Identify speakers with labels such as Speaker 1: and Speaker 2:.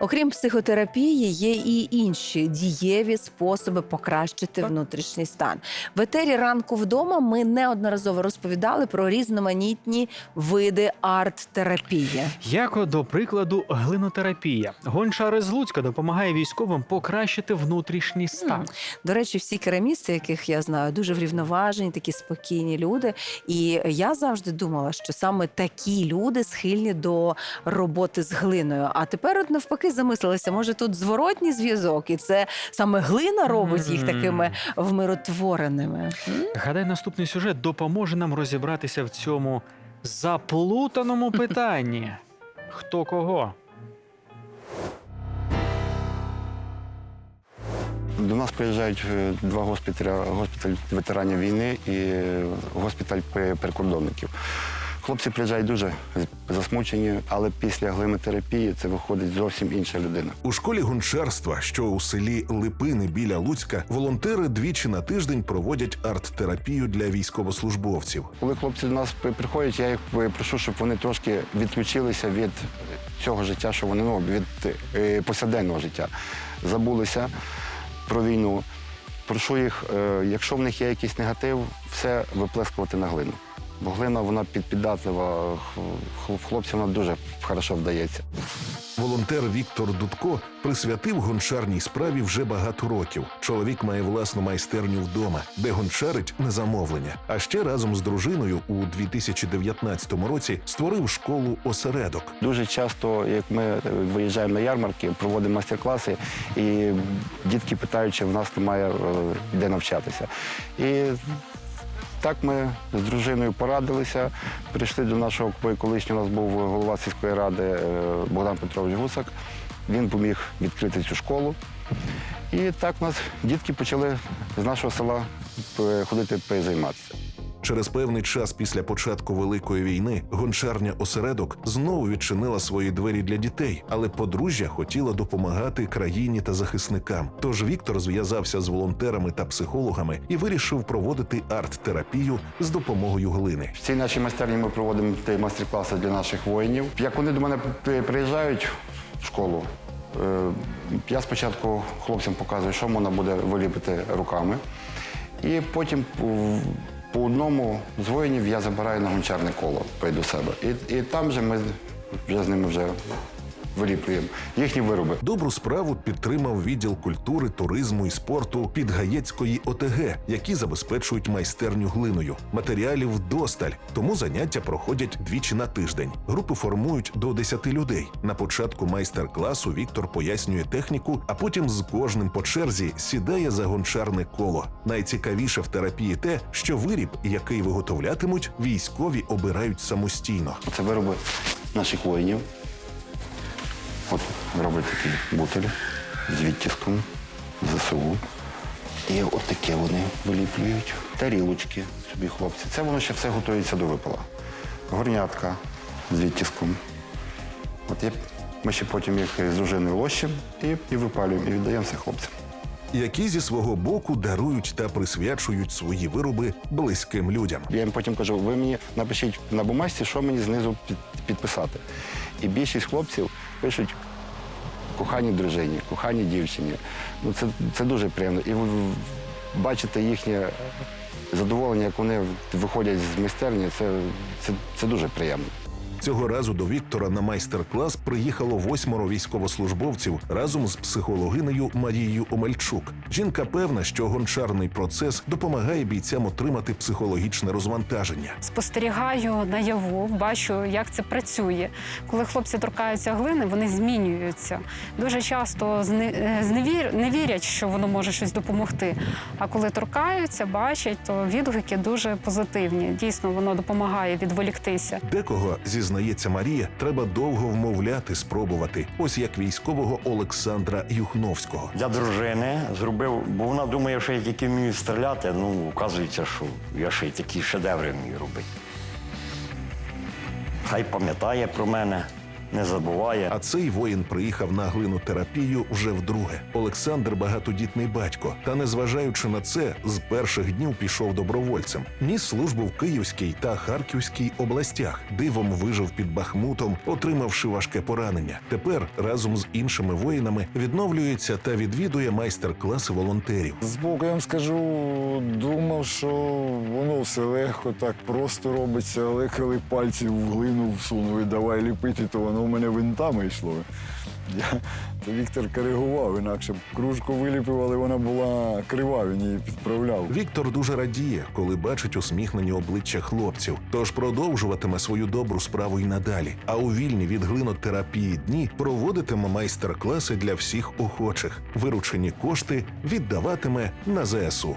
Speaker 1: Окрім психотерапії, є і інші дієві способи покращити внутрішній стан. В етері ранку вдома ми неодноразово розповідали про різноманітні види арт-терапії.
Speaker 2: Як до прикладу, глинотерапія. Гончари з Луцька допомагає військовим покращити внутрішній стан.
Speaker 1: До речі, всі керамісти, яких я знаю, дуже врівноважені, такі спокійні люди. І я завжди думала, що саме такі люди схильні до роботи з глиною. А тепер, от навпаки, замислилася, може тут зворотній зв'язок, і це саме глина робить їх такими вмиротвореними.
Speaker 2: Гадай, наступний сюжет допоможе нам розібратися в цьому заплутаному питанні. Хто кого?
Speaker 3: До нас приїжджають е, два госпіталя: госпіталь ветеранів війни і е, госпіталь пе- прикордонників. Хлопці приїжджають дуже засмучені, але після глимотерапії це виходить зовсім інша людина.
Speaker 4: У школі гончарства, що у селі Липини біля Луцька, волонтери двічі на тиждень проводять арт-терапію для військовослужбовців.
Speaker 3: Коли хлопці до нас приходять, я їх е, прошу, щоб вони трошки відключилися від цього життя, що вони ну, від е, повсякденного життя. Забулися про війну. Прошу їх, е, якщо в них є якийсь негатив, все виплескувати на глину. Бо глина вона під- піддатлива, х- х- хлопцям вона дуже хорошо вдається.
Speaker 4: Волонтер Віктор Дудко присвятив гончарній справі вже багато років. Чоловік має власну майстерню вдома, де гончарить на замовлення. А ще разом з дружиною у 2019 році створив школу осередок.
Speaker 3: Дуже часто, як ми е, виїжджаємо на ярмарки, проводимо майстер-класи, і дітки питають, чи в нас немає е, де навчатися. І так ми з дружиною порадилися, прийшли до нашого колишнього, у нас був голова сільської ради е, Богдан Петрович Гусак. Він поміг відкрити цю школу. І так у нас дітки почали з нашого села е, ходити займатися.
Speaker 4: Через певний час після початку великої війни гончарня осередок знову відчинила свої двері для дітей, але подружжя хотіла допомагати країні та захисникам. Тож Віктор зв'язався з волонтерами та психологами і вирішив проводити арт-терапію з допомогою глини.
Speaker 3: В цій нашій майстерні ми проводимо майстер-класи для наших воїнів. Як вони до мене приїжджають в школу, е, я спочатку хлопцям показую, що можна буде виліпити руками. І потім по- одному з воїнів я забираю на гончарне коло пойду себе. І, і там же ми вже з ними вже виліплюємо їхні вироби.
Speaker 4: Добру справу підтримав відділ культури, туризму і спорту Підгаєцької ОТГ, які забезпечують майстерню глиною. Матеріалів вдосталь, тому заняття проходять двічі на тиждень. Групи формують до 10 людей. На початку майстер-класу Віктор пояснює техніку, а потім з кожним по черзі сідає за гончарне коло. Найцікавіше в терапії те, що виріб, який виготовлятимуть, військові обирають самостійно.
Speaker 3: Це вироби наших воїнів. От роблять такі бутилі з відтиском ЗСУ. І от таке вони виліплюють. Тарілочки собі хлопці. Це воно ще все готується до випала. Горнятка з відтиском. От є, ми ще потім їх з дружиною лощимо і, і випалюємо, і віддаємо все хлопцям.
Speaker 4: які зі свого боку дарують та присвячують свої вироби близьким людям.
Speaker 3: Я їм потім кажу, ви мені напишіть на бумажці, що мені знизу під- підписати. І більшість хлопців пишуть коханій дружині, коханій дівчині. Ну, це, це дуже приємно. І бачити їхнє задоволення, як вони виходять з майстерні, це, це, це дуже приємно.
Speaker 4: Цього разу до Віктора на майстер-клас приїхало восьмеро військовослужбовців разом з психологинею Марією Омельчук. Жінка певна, що гончарний процес допомагає бійцям отримати психологічне розвантаження.
Speaker 5: спостерігаю наяву, бачу, як це працює. Коли хлопці торкаються глини, вони змінюються. Дуже часто е, зневір- не вірять, що воно може щось допомогти. А коли торкаються, бачать, то відгуки дуже позитивні. Дійсно, воно допомагає відволіктися.
Speaker 4: Декого зізнається Марія, треба довго вмовляти, спробувати. Ось як військового Олександра Юхновського.
Speaker 6: для дружини зробив, бо вона думає, що я тільки вмію стріляти. Ну, вказується, що я ще й такі шедеври вмію робити. Хай пам'ятає про мене, не забуває.
Speaker 4: А цей воїн приїхав на глинотерапію вже вдруге. Олександр багатодітний батько. Та незважаючи на це, з перших днів пішов добровольцем. Ніс службу в Київській та Харківській областях. Дивом вижив під Бахмутом, отримавши важке поранення. Тепер разом з іншими воїнами відновлюється та відвідує майстер-класи волонтерів.
Speaker 7: Збоку я вам скажу, думав, що воно все легко, так просто робиться, але коли пальці в глину всунув і давай ліпити, то воно в мене винтами йшло. Я, то Віктор коригував, інакше б кружку виліпив, але вона була крива, він її підправляв.
Speaker 4: Віктор дуже радіє, коли бачить усміхнені обличчя хлопців, тож продовжуватиме свою добру справу й надалі. А у вільні від глинотерапії дні проводитиме майстер-класи для всіх охочих. Виручені кошти віддаватиме на ЗСУ.